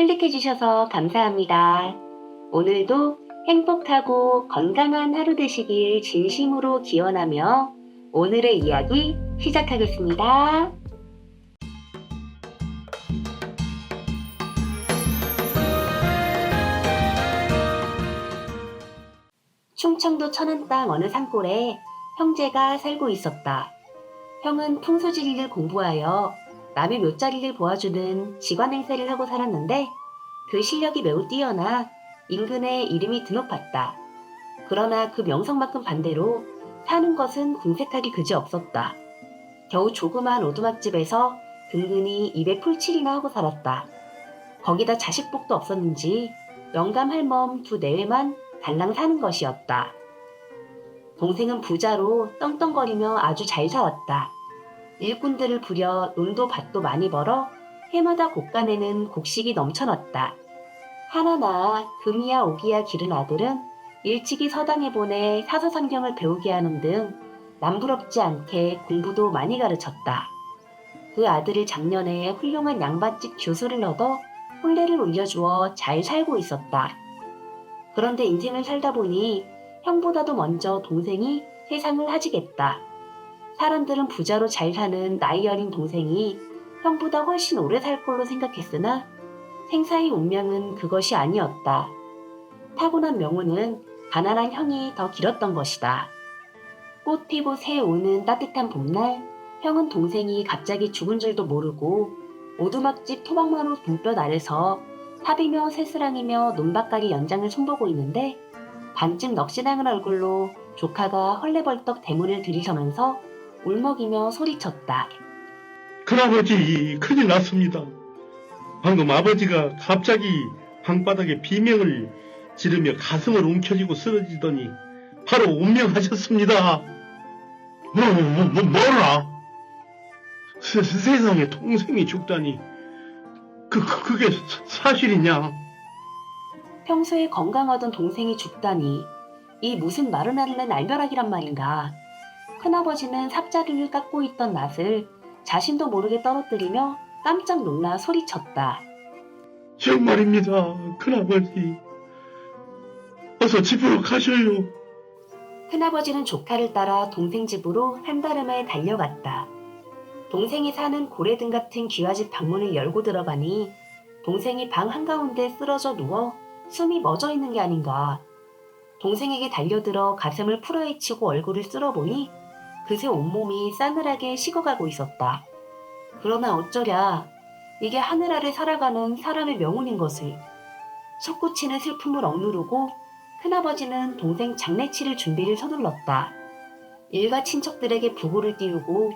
클릭해주셔서 감사합니다. 오늘도 행복하고 건강한 하루 되시길 진심으로 기원하며 오늘의 이야기 시작하겠습니다. 충청도 천안 땅 어느 산골에 형제가 살고 있었다. 형은 풍수지리를 공부하여 남의 묘자리를 보아주는 직관 행세를 하고 살았는데 그 실력이 매우 뛰어나 인근에 이름이 드높았다. 그러나 그 명성만큼 반대로 사는 것은 궁색하기 그지 없었다. 겨우 조그만 오두막집에서 근근히 입에 풀칠이나 하고 살았다. 거기다 자식복도 없었는지 영감 할멈 두 내외만 달랑 사는 것이었다. 동생은 부자로 떵떵거리며 아주 잘 살았다. 일꾼들을 부려 논도 밭도 많이 벌어 해마다 곳간에는 곡식이 넘쳐났다. 하나나 금이야 오기야 기른 아들은 일찍이 서당에 보내 사서성경을 배우게 하는 등 남부럽지 않게 공부도 많이 가르쳤다. 그 아들을 작년에 훌륭한 양반집 교수를 얻어 혼례를 올려주어 잘 살고 있었다. 그런데 인생을 살다 보니 형보다도 먼저 동생이 세상을 하지겠다. 사람들은 부자로 잘 사는 나이 어린 동생이 형보다 훨씬 오래 살 걸로 생각했으나 생사의 운명은 그것이 아니었다. 타고난 명운은 가난한 형이 더 길었던 것이다. 꽃 피고 새 오는 따뜻한 봄날, 형은 동생이 갑자기 죽은 줄도 모르고 오두막집 토막마루 붕볕 아래서 탑이며 새스랑이며 논밭가리 연장을 손보고 있는데 반쯤 넋이당한 얼굴로 조카가 헐레벌떡 대문을 들이서면서 울먹이며 소리쳤다. 큰아버지 큰일 났습니다. 방금 아버지가 갑자기 방바닥에 비명을 지르며 가슴을 움켜쥐고 쓰러지더니 바로 운명하셨습니다. 뭐, 뭐, 뭐, 뭐라? 세, 세상에 동생이 죽다니 그, 그 그게 사- 사실이냐? 평소에 건강하던 동생이 죽다니 이 무슨 마른 하늘의 날벼락이란 말인가. 큰아버지는 삽자루를 깎고 있던 낫을 자신도 모르게 떨어뜨리며 깜짝 놀라 소리쳤다. 정말입니다, 큰아버지. 어서 집으로 가셔요. 큰아버지는 조카를 따라 동생 집으로 한달음에 달려갔다. 동생이 사는 고래등 같은 귀화집 방문을 열고 들어가니 동생이 방 한가운데 쓰러져 누워 숨이 멎어 있는 게 아닌가. 동생에게 달려들어 가슴을 풀어헤치고 얼굴을 쓸어보니 그새 온몸이 싸늘하게 식어가고 있었다. 그러나 어쩌랴 이게 하늘 아래 살아가는 사람의 명운인 것을 솟구치는 슬픔을 억누르고 큰아버지는 동생 장례치를 준비를 서둘렀다. 일가 친척들에게 부고를 띄우고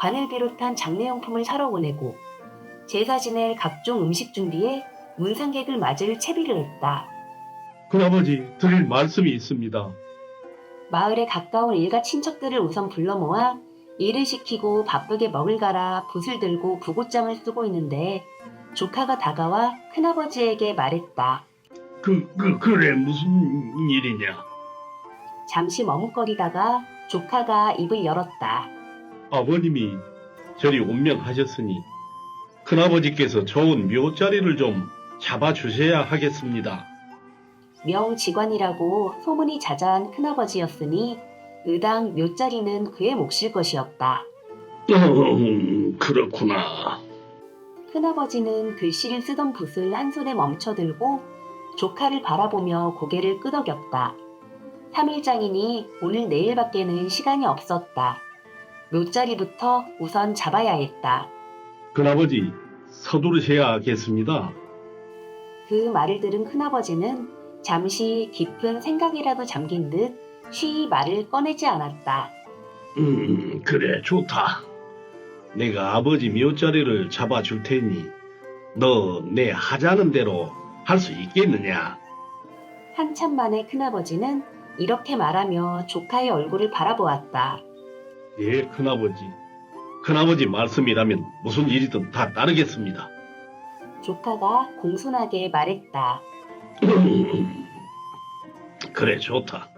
관을 비롯한 장례용품을 사러 보내고 제사 지낼 각종 음식 준비에 문상객을 맞을 채비를 했다. 큰아버지 드릴 말씀이 있습니다. 마을에 가까운 일가 친척들을 우선 불러 모아 일을 시키고 바쁘게 먹을 가라 붓을 들고 부고장을 쓰고 있는데 조카가 다가와 큰아버지에게 말했다. 그, 그, 그래, 무슨 일이냐? 잠시 머뭇거리다가 조카가 입을 열었다. 아버님이 저리 운명하셨으니 큰아버지께서 좋은 묘자리를 좀 잡아주셔야 하겠습니다. 명직관이라고 소문이 자자한 큰아버지였으니 의당 묘자리는 그의 몫일 것이었다. 음, 그렇구나. 큰아버지는 글씨를 쓰던 붓을 한 손에 멈춰들고 조카를 바라보며 고개를 끄덕였다. 3일장이니 오늘 내일밖에는 시간이 없었다. 묘자리부터 우선 잡아야 했다. 큰아버지 서두르셔야겠습니다. 그 말을 들은 큰아버지는 잠시 깊은 생각이라도 잠긴 듯 쉬이 말을 꺼내지 않았다. 음, 그래, 좋다. 내가 아버지 묘자리를 잡아줄 테니 너 내 하자는 대로 할 수 있겠느냐? 한참 만에 큰아버지는 이렇게 말하며 조카의 얼굴을 바라보았다. 예, 큰아버지. 큰아버지 말씀이라면 무슨 일이든 다 따르겠습니다. 조카가 공손하게 말했다. 그래, 좋다.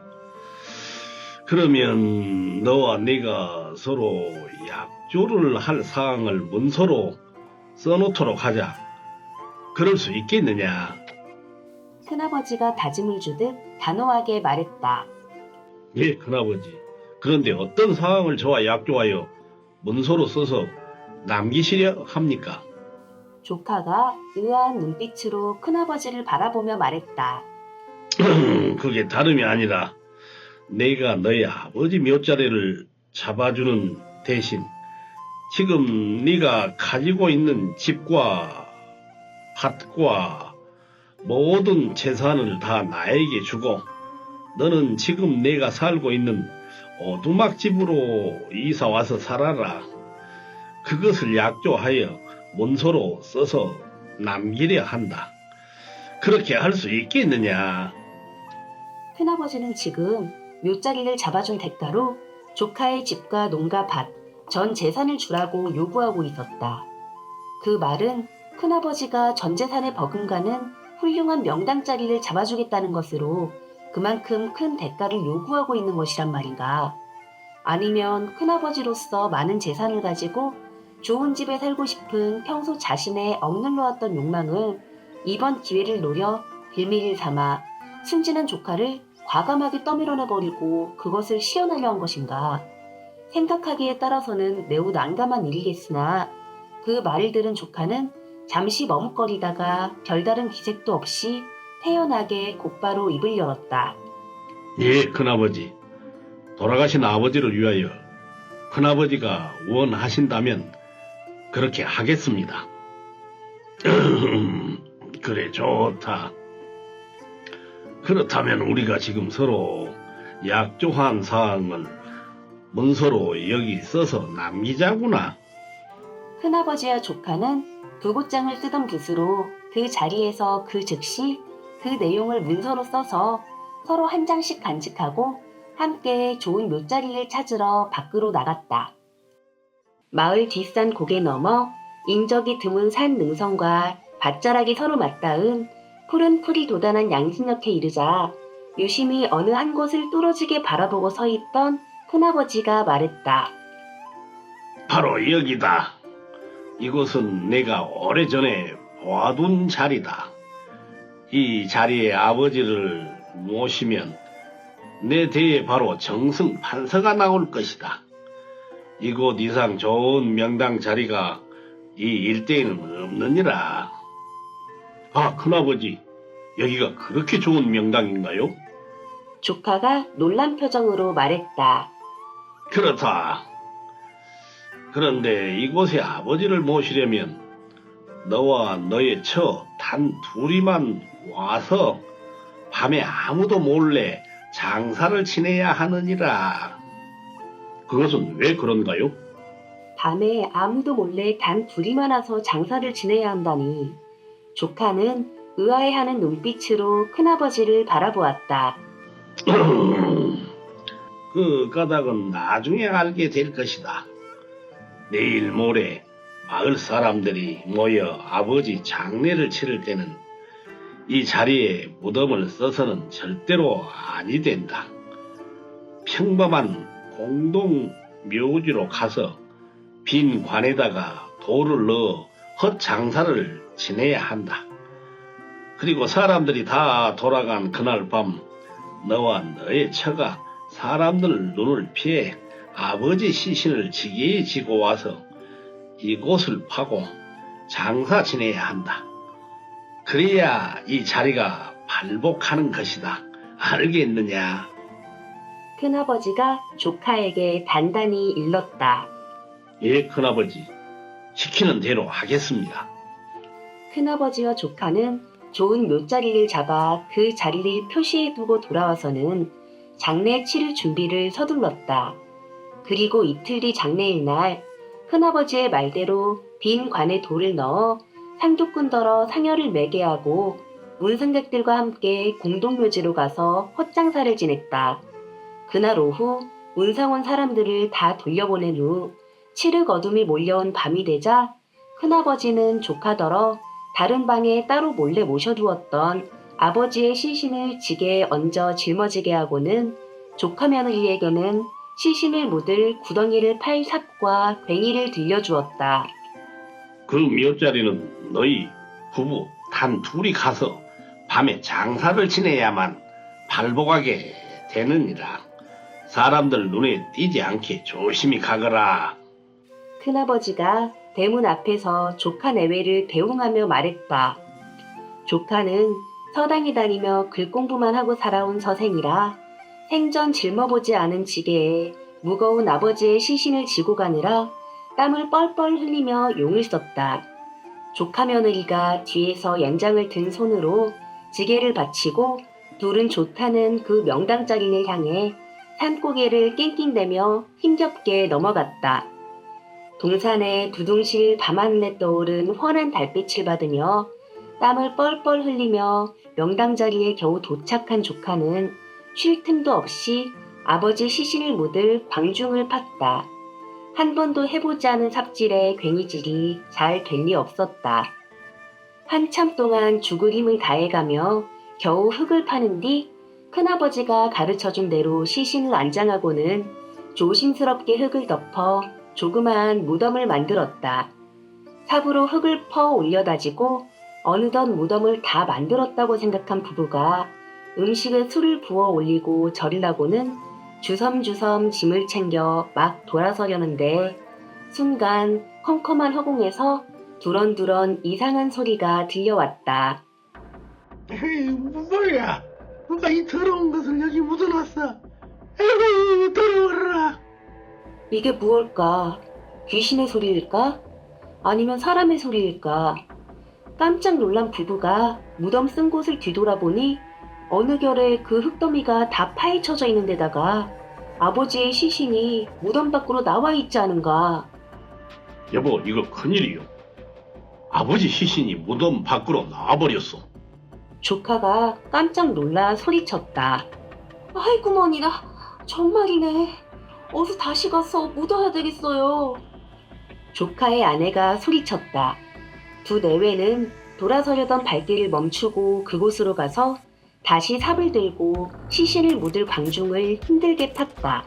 그러면 너와 내가 서로 약조를 할 사항을 문서로 써놓도록 하자. 그럴 수 있겠느냐? 큰아버지가 다짐을 주듯 단호하게 말했다. 예, 큰아버지. 그런데 어떤 상황을 저와 약조하여 문서로 써서 남기시려 합니까? 조카가 의아한 눈빛으로 큰아버지를 바라보며 말했다. 그게 다름이 아니라 내가 너희 아버지 묘자리를 잡아주는 대신 지금 네가 가지고 있는 집과 밭과 모든 재산을 다 나에게 주고 너는 지금 내가 살고 있는 오두막 집으로 이사 와서 살아라. 그것을 약조하여 문서로 써서 남기려 한다. 그렇게 할 수 있겠느냐? 큰아버지는 지금 묘자리를 잡아준 대가로 조카의 집과 농가 밭, 전 재산을 주라고 요구하고 있었다. 그 말은 큰아버지가 전 재산에 버금가는 훌륭한 명당 자리를 잡아주겠다는 것으로 그만큼 큰 대가를 요구하고 있는 것이란 말인가. 아니면 큰아버지로서 많은 재산을 가지고 좋은 집에 살고 싶은 평소 자신의 억눌러왔던 욕망을 이번 기회를 노려 빌미를 삼아 순진한 조카를 과감하게 떠밀어내 버리고 그것을 시연하려 한 것인가. 생각하기에 따라서는 매우 난감한 일이겠으나 그 말을 들은 조카는 잠시 머뭇거리다가 별다른 기색도 없이 태연하게 곧바로 입을 열었다. 예, 큰아버지. 돌아가신 아버지를 위하여 큰아버지가 원하신다면 그렇게 하겠습니다. 그래, 좋다. 그렇다면 우리가 지금 서로 약조한 사항을 문서로 여기 써서 남기자구나. 큰아버지와 조카는 부고장을 쓰던 붓으로 그 자리에서 그 즉시 그 내용을 문서로 써서 서로 한 장씩 간직하고 함께 좋은 묘자리를 찾으러 밖으로 나갔다. 마을 뒷산 고개 넘어 인적이 드문 산 능선과 밭자락이 서로 맞닿은 푸른 풀이 돋아난 양진역에 이르자 유심히 어느 한 곳을 뚫어지게 바라보고 서 있던 큰아버지가 말했다. 바로 여기다. 이곳은 내가 오래전에 보아둔 자리다. 이 자리에 아버지를 모시면 내 대에 바로 정승 판서가 나올 것이다. 이곳 이상 좋은 명당 자리가 이 일대에는 없느니라. 아, 큰아버지, 여기가 그렇게 좋은 명당인가요? 조카가 놀란 표정으로 말했다. 그렇다. 그런데 이곳에 아버지를 모시려면 너와 너의 처 단 둘이만 와서 밤에 아무도 몰래 장사를 지내야 하느니라. 그것은 왜 그런가요? 밤에 아무도 몰래 단 둘이만 와서 장사를 지내야 한다니. 조카는 의아해하는 눈빛으로 큰아버지를 바라보았다. 그 까닭은 나중에 알게 될 것이다. 내일 모레 마을 사람들이 모여 아버지 장례를 치를 때는 이 자리에 무덤을 써서는 절대로 아니 된다. 평범한 공동 묘지로 가서 빈 관에다가 돌을 넣어 헛장사를 지내야 한다. 그리고 사람들이 다 돌아간 그날 밤 너와 너의 처가 사람들 눈을 피해 아버지 시신을 지게 지고 와서 이곳을 파고 장사 지내야 한다. 그래야 이 자리가 발복하는 것이다. 알겠느냐? 큰아버지가 조카에게 단단히 일렀다. 예, 큰아버지. 시키는 대로 하겠습니다. 큰아버지와 조카는 좋은 묘자리를 잡아 그 자리를 표시해두고 돌아와서는 장례 치를 준비를 서둘렀다. 그리고 이틀 뒤 장례일 날 큰아버지의 말대로 빈 관에 돌을 넣어 상도꾼더러 상여를 매게 하고 문승객들과 함께 공동묘지로 가서 헛장사를 지냈다. 그날 오후 운상 온 사람들을 다 돌려보낸 후 칠흑 어둠이 몰려온 밤이 되자 큰아버지는 조카더러 다른 방에 따로 몰래 모셔두었던 아버지의 시신을 지게에 얹어 짊어지게 하고는 조카 며느리에게는 시신을 묻을 구덩이를 팔 삽과 괭이를 들려주었다. 그 묘자리는 너희 부부 단 둘이 가서 밤에 장사를 지내야만 발복하게 되느니라. 사람들 눈에 띄지 않게 조심히 가거라. 큰아버지가 대문 앞에서 조카 내외를 대웅하며 말했다. 조카는 서당에 다니며 글 공부만 하고 살아온 서생이라 생전 짊어보지 않은 지게에 무거운 아버지의 시신을 지고 가느라 땀을 뻘뻘 흘리며 용을 썼다. 조카 며느리가 뒤에서 연장을 든 손으로 지게를 받치고 둘은 좋다는 그 명당자리를 향해 산고개를 낑낑대며 힘겹게 넘어갔다. 동산에 두둥실 밤하늘에 떠오른 환한 달빛을 받으며 땀을 뻘뻘 흘리며 명당 자리에 겨우 도착한 조카는 쉴 틈도 없이 아버지 시신을 묻을 광중을 팠다. 한 번도 해보지 않은 삽질에 괭이질이 잘 될 리 없었다. 한참 동안 죽을 힘을 다해가며 겨우 흙을 파는 뒤 큰아버지가 가르쳐준 대로 시신을 안장하고는 조심스럽게 흙을 덮어 조그마한 무덤을 만들었다. 삽으로 흙을 퍼 올려다지고 어느덧 무덤을 다 만들었다고 생각한 부부가 음식에 술을 부어 올리고 절이라고는 주섬주섬 짐을 챙겨 막 돌아서려는데 순간 컴컴한 허공에서 두런두런 이상한 소리가 들려왔다. 에이, 뭐야? 누가 이 더러운 것을 여기 묻어놨어? 에이, 더러워라. 이게 무엇일까? 귀신의 소리일까? 아니면 사람의 소리일까? 깜짝 놀란 부부가 무덤 쓴 곳을 뒤돌아보니 어느 결에 그 흙더미가 다 파헤쳐져 있는 데다가 아버지의 시신이 무덤 밖으로 나와 있지 않은가. 여보, 이거 큰일이요. 아버지 시신이 무덤 밖으로 나와버렸어. 조카가 깜짝 놀라 소리쳤다. 아이고 머니나 정말이네. 어서 다시 가서 묻어야 되겠어요. 조카의 아내가 소리쳤다. 두 내외는 돌아서려던 발길을 멈추고 그곳으로 가서 다시 삽을 들고 시신을 묻을 광중을 힘들게 팠다.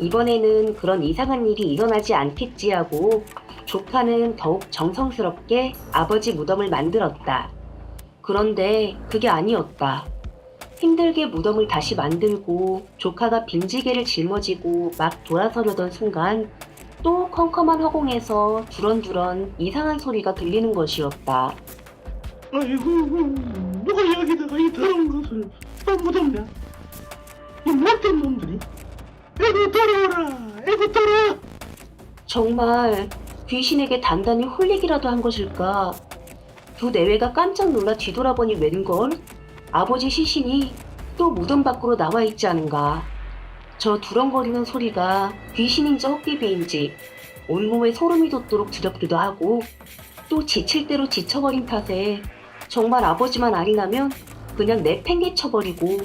이번에는 그런 이상한 일이 일어나지 않겠지 하고 조카는 더욱 정성스럽게 아버지 무덤을 만들었다. 그런데 그게 아니었다. 힘들게 무덤을 다시 만들고 조카가 빈지게를 짊어지고 막 돌아서려던 순간 또 컴컴한 허공에서 두런두런 이상한 소리가 들리는 것이었다. 아이고, 누가 여기다가 이 더러운 것을 또 묻었냐? 이 못된 놈들이? 에고 더러워라! 에고 더러워! 정말 귀신에게 단단히 홀리기라도 한 것일까? 두 내외가 깜짝 놀라 뒤돌아보니 웬걸? 아버지 시신이 또 무덤 밖으로 나와 있지 않은가? 저 두렁거리는 소리가 귀신인지 헛기비인지 온몸에 소름이 돋도록 두렵기도 하고 또 지칠 대로 지쳐버린 탓에 정말 아버지만 나면 그냥 내팽개쳐버리고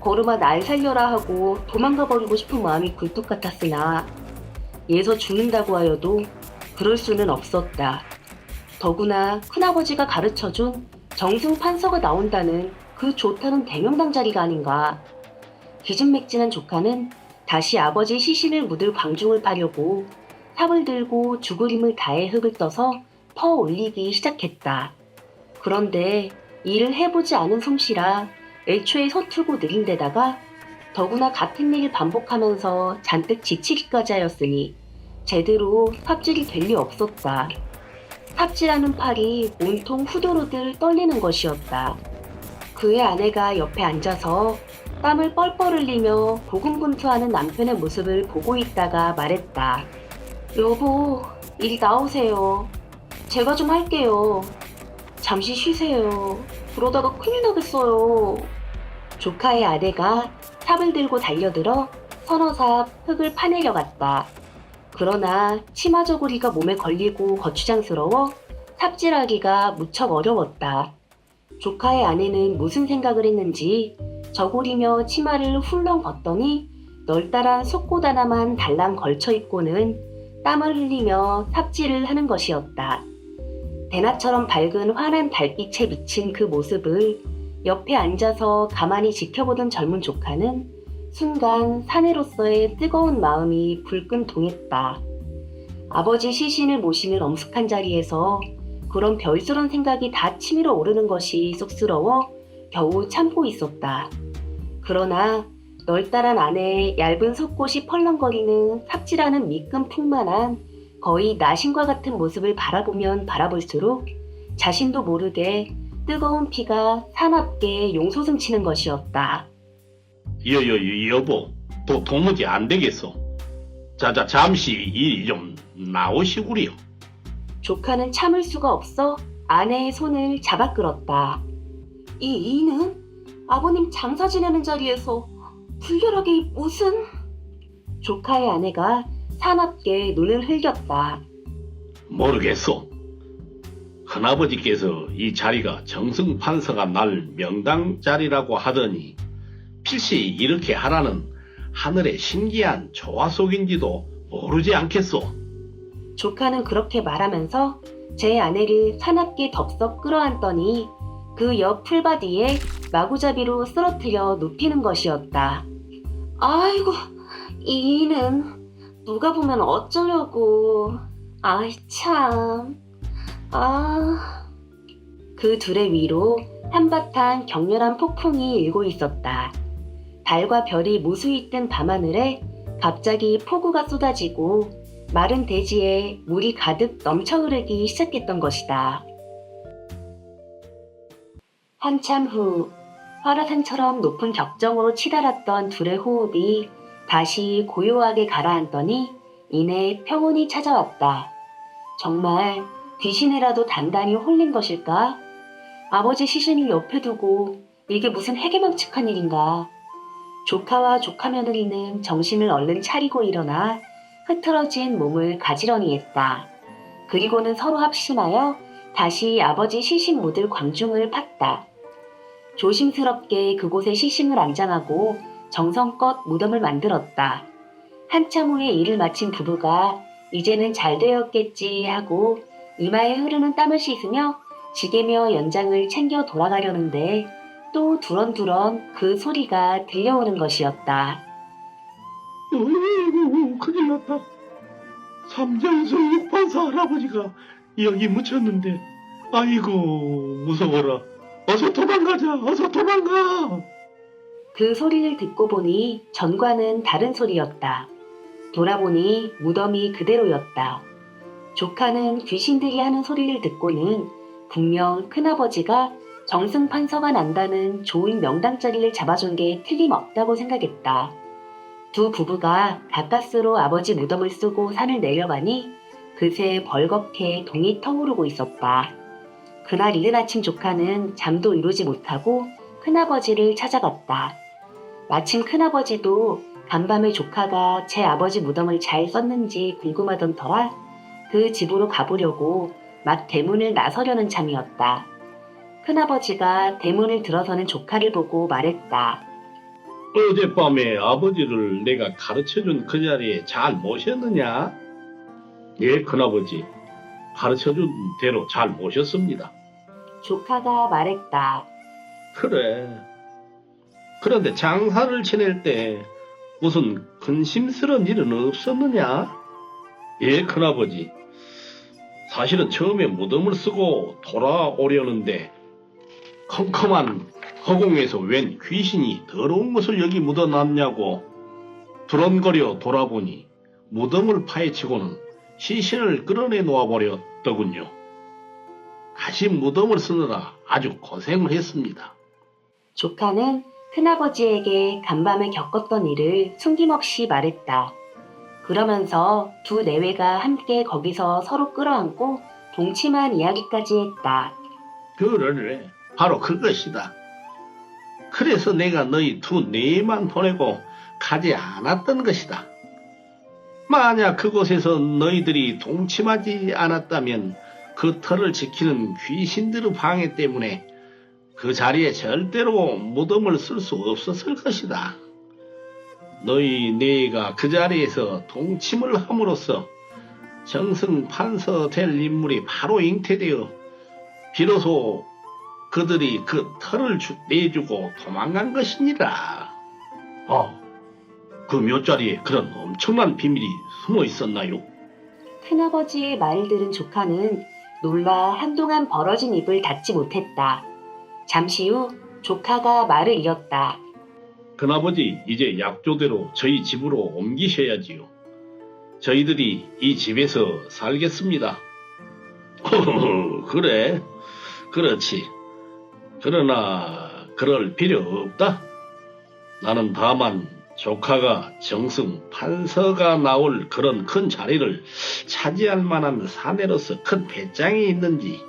걸음아 날 살려라 하고 도망가 버리고 싶은 마음이 굴뚝 같았으나 예서 죽는다고 하여도 그럴 수는 없었다. 더구나 큰아버지가 가르쳐준 정승 판서가 나온다는 그 좋다는 대명당 자리가 아닌가. 기진맥진한 조카는 다시 아버지 시신을 묻을 광중을 파려고 삽을 들고 죽을 힘을 다해 흙을 떠서 퍼 올리기 시작했다. 그런데 일을 해보지 않은 솜씨라 애초에 서툴고 느린 데다가 더구나 같은 일을 반복하면서 잔뜩 지치기까지 하였으니 제대로 삽질이 될 리 없었다. 삽질하는 팔이 온통 후들후들 떨리는 것이었다. 그의 아내가 옆에 앉아서 땀을 뻘뻘 흘리며 고군분투하는 남편의 모습을 보고 있다가 말했다. 여보, 이리 나오세요. 제가 좀 할게요. 잠시 쉬세요. 그러다가 큰일 나겠어요. 조카의 아내가 삽을 들고 달려들어 삽 흙을 파내려 갔다. 그러나 치마 저고리가 몸에 걸리고 거추장스러워 삽질하기가 무척 어려웠다. 조카의 아내는 무슨 생각을 했는지 저고리며 치마를 훌렁 벗더니 널따란 속옷 하나만 달랑 걸쳐 입고는 땀을 흘리며 삽질을 하는 것이었다. 대낮처럼 밝은 환한 달빛에 비친 그 모습을 옆에 앉아서 가만히 지켜보던 젊은 조카는 순간 사내로서의 뜨거운 마음이 불끈 동했다. 아버지 시신을 모시는 엄숙한 자리에서 그런 별스런 생각이 다 치밀어 오르는 것이 쑥스러워 겨우 참고 있었다. 그러나 널따란 안에 얇은 속꽃이 펄렁거리는 삽질하는 미끈 풍만한 거의 나신과 같은 모습을 바라보면 바라볼수록 자신도 모르게 뜨거운 피가 사납게 용솟음 치는 것이었다. 여여 여보 도 도무지 안 되겠소. 자자 잠시 이리 좀 나오시구려. 조카는 참을 수가 없어 아내의 손을 잡아 끌었다. 이 이는 아버님 장사 지내는 자리에서 불결하게 무슨... 조카의 아내가 사납게 눈을 흘겼다. 모르겠소. 큰아버지께서 이 자리가 정승 판서가 날 명당 자리라고 하더니 필시 이렇게 하라는 하늘의 신기한 조화 속인지도 모르지 않겠소. 조카는 그렇게 말하면서 제 아내를 사납게 덥석 끌어안더니 그 옆 풀바디에 마구잡이로 쓰러뜨려 눕히는 것이었다. 아이고, 이는 누가 보면 어쩌려고. 아이 참. 아. 그 둘의 위로 한바탕 격렬한 폭풍이 일고 있었다. 달과 별이 무수히 뜬 밤하늘에 갑자기 폭우가 쏟아지고 마른 대지에 물이 가득 넘쳐 흐르기 시작했던 것이다. 한참 후 화라산처럼 높은 격정으로 치달았던 둘의 호흡이 다시 고요하게 가라앉더니 이내 평온이 찾아왔다. 정말 귀신이라도 단단히 홀린 것일까? 아버지 시신을 옆에 두고 이게 무슨 해괴망측한 일인가? 조카와 조카 며느리는 정신을 얼른 차리고 일어나 흐트러진 몸을 가지런히 했다. 그리고는 서로 합심하여 다시 아버지 시신 묻을 광중을 팠다. 조심스럽게 그곳에 시신을 안장하고 정성껏 무덤을 만들었다. 한참 후에 일을 마친 부부가 이제는 잘 되었겠지 하고 이마에 흐르는 땀을 씻으며 지게며 연장을 챙겨 돌아가려는데 또 두런두런 그 소리가 들려오는 것이었다. 어이구 큰일 났다. 삼장수 육판사 할아버지가 여기 묻혔는데 아이고 무서워라. 어서 도망가자. 어서 도망가. 그 소리를 듣고 보니 전과는 다른 소리였다. 돌아보니 무덤이 그대로였다. 조카는 귀신들이 하는 소리를 듣고는 분명 큰아버지가 정승 판서가 난다는 좋은 명당 자리를 잡아준 게 틀림없다고 생각했다. 두 부부가 가까스로 아버지 무덤을 쓰고 산을 내려가니 그새 벌겋게 동이 터오르고 있었다. 그날 이른 아침 조카는 잠도 이루지 못하고 큰아버지를 찾아갔다. 마침 큰아버지도 간밤에 조카가 제 아버지 무덤을 잘 썼는지 궁금하던 터라 그 집으로 가보려고 막 대문을 나서려는 참이었다. 큰아버지가 대문을 들어서는 조카를 보고 말했다. 어젯밤에 아버지를 내가 가르쳐준 그 자리에 잘 모셨느냐? 예, 큰아버지. 가르쳐준 대로 잘 모셨습니다. 조카가 말했다. 그래. 그런데 장사를 지낼 때 무슨 근심스러운 일은 없었느냐? 예, 큰아버지. 사실은 처음에 무덤을 쓰고 돌아오려는데 컴컴한 허공에서 웬 귀신이 더러운 것을 여기 묻어놨냐고 두런거려 돌아보니 무덤을 파헤치고는 시신을 끌어내 놓아버렸더군요. 다시 무덤을 쓰느라 아주 고생을 했습니다. 조카는 큰아버지에게 간밤에 겪었던 일을 숨김없이 말했다. 그러면서 두 내외가 함께 거기서 서로 끌어안고 동침한 이야기까지 했다. 그래, 바로 그것이다. 그래서 내가 너희 두 네만 보내고 가지 않았던 것이다. 만약 그곳에서 너희들이 동침하지 않았다면 그 터를 지키는 귀신들의 방해 때문에 그 자리에 절대로 무덤을 쓸 수 없었을 것이다. 너희 네가 그 자리에서 동침을 함으로써 정승 판서 될 인물이 바로 잉태되어 비로소 그들이 그 털을 주- 내주고 도망간 것이니라. 어, 그 묘자리에 그런 엄청난 비밀이 숨어 있었나요? 큰아버지의 말을 들은 조카는 놀라 한동안 벌어진 입을 닫지 못했다. 잠시 후 조카가 말을 이었다. 큰아버지 이제 약조대로 저희 집으로 옮기셔야지요. 저희들이 이 집에서 살겠습니다. 그래, 그렇지. 그러나 그럴 필요 없다. 나는 다만 조카가 정승 판서가 나올 그런 큰 자리를 차지할 만한 사내로서 큰 배짱이 있는지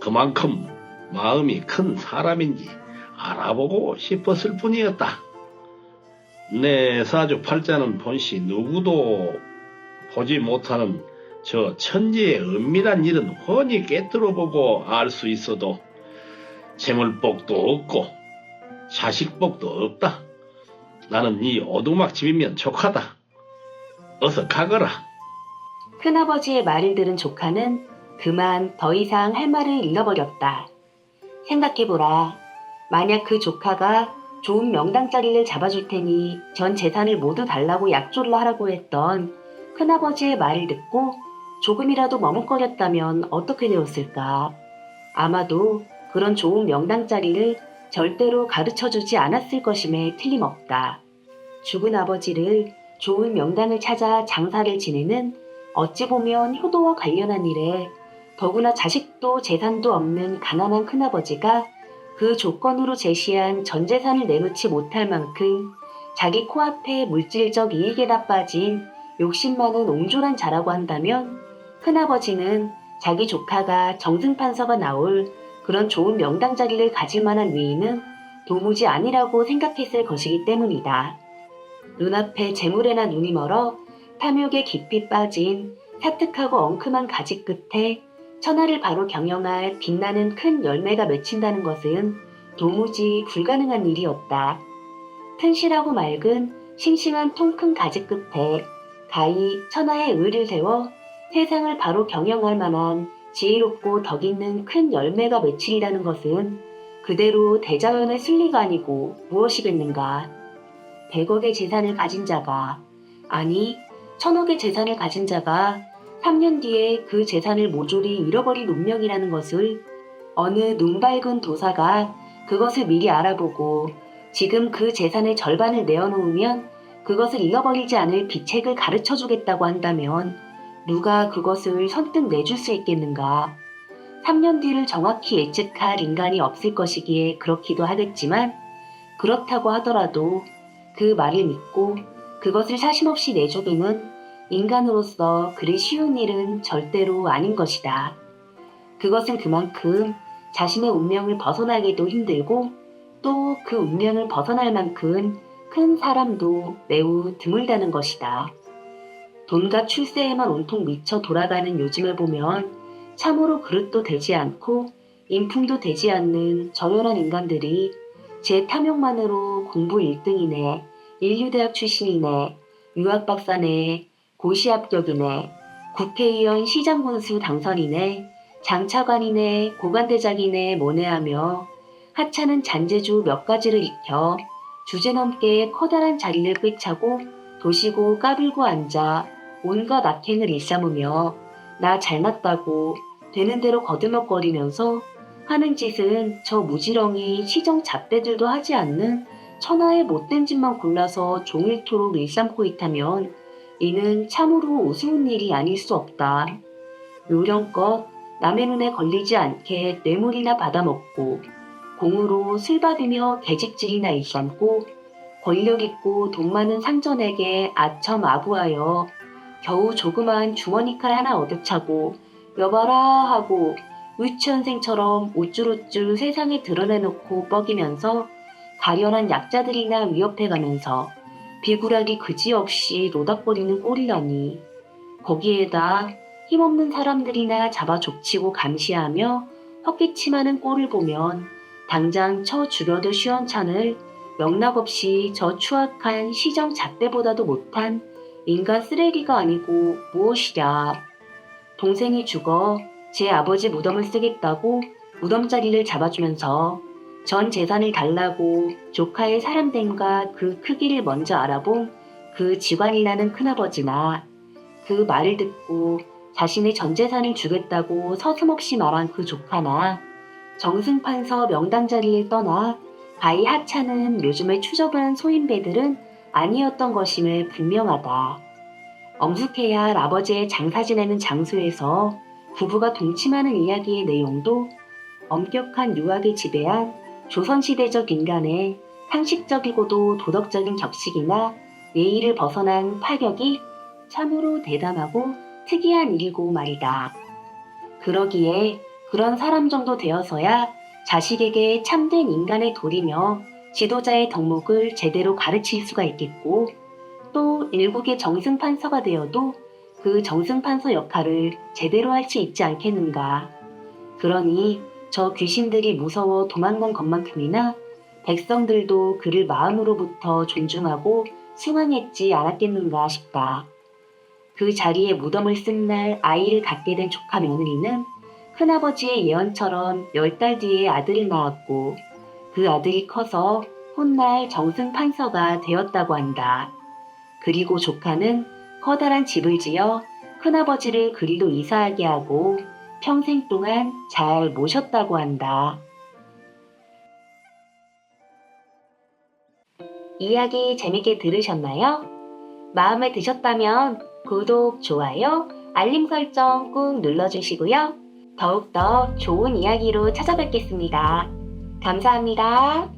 그만큼 마음이 큰 사람인지 알아보고 싶었을 뿐이었다. 내 사주 팔자는 본시 누구도 보지 못하는 저 천지의 은밀한 일은 훤히 꿰뚫어보고 알 수 있어도 재물복도 없고 자식복도 없다. 나는 이 오두막 집이면 족하다. 어서 가거라. 큰아버지의 말을 들은 조카는 그만 더 이상 할 말을 잃어버렸다. 생각해보라. 만약 그 조카가 좋은 명당 자리를 잡아줄 테니 전 재산을 모두 달라고 약조를 하라고 했던 큰아버지의 말을 듣고 조금이라도 머뭇거렸다면 어떻게 되었을까? 아마도 그런 좋은 명당 자리를 절대로 가르쳐 주지 않았을 것임에 틀림없다. 죽은 아버지를 좋은 명당을 찾아 장사를 지내는 어찌 보면 효도와 관련한 일에 더구나 자식도 재산도 없는 가난한 큰아버지가 그 조건으로 제시한 전 재산을 내놓지 못할 만큼 자기 코앞에 물질적 이익에다 빠진 욕심 많은 옹졸한 자라고 한다면 큰아버지는 자기 조카가 정승판서가 나올 그런 좋은 명당 자리를 가질 만한 위인은 도무지 아니라고 생각했을 것이기 때문이다. 눈앞에 재물에나 눈이 멀어 탐욕에 깊이 빠진 사특하고 엉큼한 가지 끝에 천하를 바로 경영할 빛나는 큰 열매가 맺힌다는 것은 도무지 불가능한 일이었다. 튼실하고 맑은 싱싱한 통 큰 가지 끝에 가히 천하의 의를 세워 세상을 바로 경영할 만한 지혜롭고 덕 있는 큰 열매가 맺히리라는 것은 그대로 대자연의 순리가 아니고 무엇이겠는가. 백억의 재산을 가진 자가, 아니, 천억의 재산을 가진 자가 3년 뒤에 그 재산을 모조리 잃어버릴 운명이라는 것을 어느 눈 밝은 도사가 그것을 미리 알아보고 지금 그 재산의 절반을 내어놓으면 그것을 잃어버리지 않을 비책을 가르쳐 주겠다고 한다면 누가 그것을 선뜻 내줄 수 있겠는가? 3년 뒤를 정확히 예측할 인간이 없을 것이기에 그렇기도 하겠지만 그렇다고 하더라도 그 말을 믿고 그것을 사심없이 내주기는 인간으로서 그리 쉬운 일은 절대로 아닌 것이다. 그것은 그만큼 자신의 운명을 벗어나기도 힘들고 또 그 운명을 벗어날 만큼 큰 사람도 매우 드물다는 것이다. 돈과 출세에만 온통 미쳐 돌아가는 요즘을 보면 참으로 그릇도 되지 않고 인품도 되지 않는 저열한 인간들이 제 탐욕만으로 공부 1등이네, 인류대학 출신이네, 유학박사네, 고시 합격이네, 국회의원 시장군수 당선이네, 장차관이네, 고관대장이네 뭐네 하며 하찮은 잔재주 몇 가지를 익혀 주제넘게 커다란 자리를 꿰차고 도시고 까불고 앉아 온갖 악행을 일삼으며 나 잘났다고 되는 대로 거드먹거리면서 하는 짓은 저 무지렁이 시정 잡대들도 하지 않는 천하의 못된 짓만 골라서 종일토록 일삼고 있다면 이는 참으로 우스운 일이 아닐 수 없다. 요령껏 남의 눈에 걸리지 않게 뇌물이나 받아먹고 공으로 술 받으며 개직질이나 일삼고 권력 있고 돈 많은 상전에게 아첨 아부하여 겨우 조그마한 주머니 칼 하나 얻어차고 여봐라 하고 유치원생처럼 우쭐우쭐 세상에 드러내놓고 뻐기면서 가련한 약자들이나 위협해가면서 비굴하기 그지없이 노닥거리는 꼴이라니. 거기에다 힘없는 사람들이나 잡아 족치고 감시하며 헛기침하는 꼴을 보면 당장 쳐 줄여도 시원찮을 명락없이 저 추악한 시정 잣대보다도 못한 인간 쓰레기가 아니고 무엇이랴. 동생이 죽어 제 아버지 무덤을 쓰겠다고 무덤자리를 잡아주면서 전 재산을 달라고 조카의 사람됨과 그 크기를 먼저 알아본 그 직관이라는 큰아버지나 그 말을 듣고 자신의 전 재산을 주겠다고 서슴없이 말한 그 조카나 정승판서 명당 자리를 떠나 가히 하찮은 요즘을 추접한 소인배들은 아니었던 것임을 분명하다. 엄숙해야 할 아버지의 장사 지내는 장소에서 부부가 동침하는 이야기의 내용도 엄격한 유학을 지배한 조선시대적 인간의 상식적이고도 도덕적인 격식이나 예의를 벗어난 파격이 참으로 대담하고 특이한 일이고 말이다. 그러기에 그런 사람 정도 되어서야 자식에게 참된 인간의 도리며 지도자의 덕목을 제대로 가르칠 수가 있겠고 또 일국의 정승판서가 되어도 그 정승판서 역할을 제대로 할 수 있지 않겠는가. 그러니 저 귀신들이 무서워 도망간 것만큼이나 백성들도 그를 마음으로부터 존중하고 숭앙했지 않았겠는가 싶다. 그 자리에 무덤을 쓴 날 아이를 갖게 된 조카 며느리는 큰아버지의 예언처럼 열 달 뒤에 아들을 낳았고 그 아들이 커서 훗날 정승 판서가 되었다고 한다. 그리고 조카는 커다란 집을 지어 큰아버지를 그리로 이사하게 하고 평생 동안 잘 모셨다고 한다. 이야기 재밌게 들으셨나요? 마음에 드셨다면 구독, 좋아요, 알림 설정 꾹 눌러주시고요. 더욱더 좋은 이야기로 찾아뵙겠습니다. 감사합니다.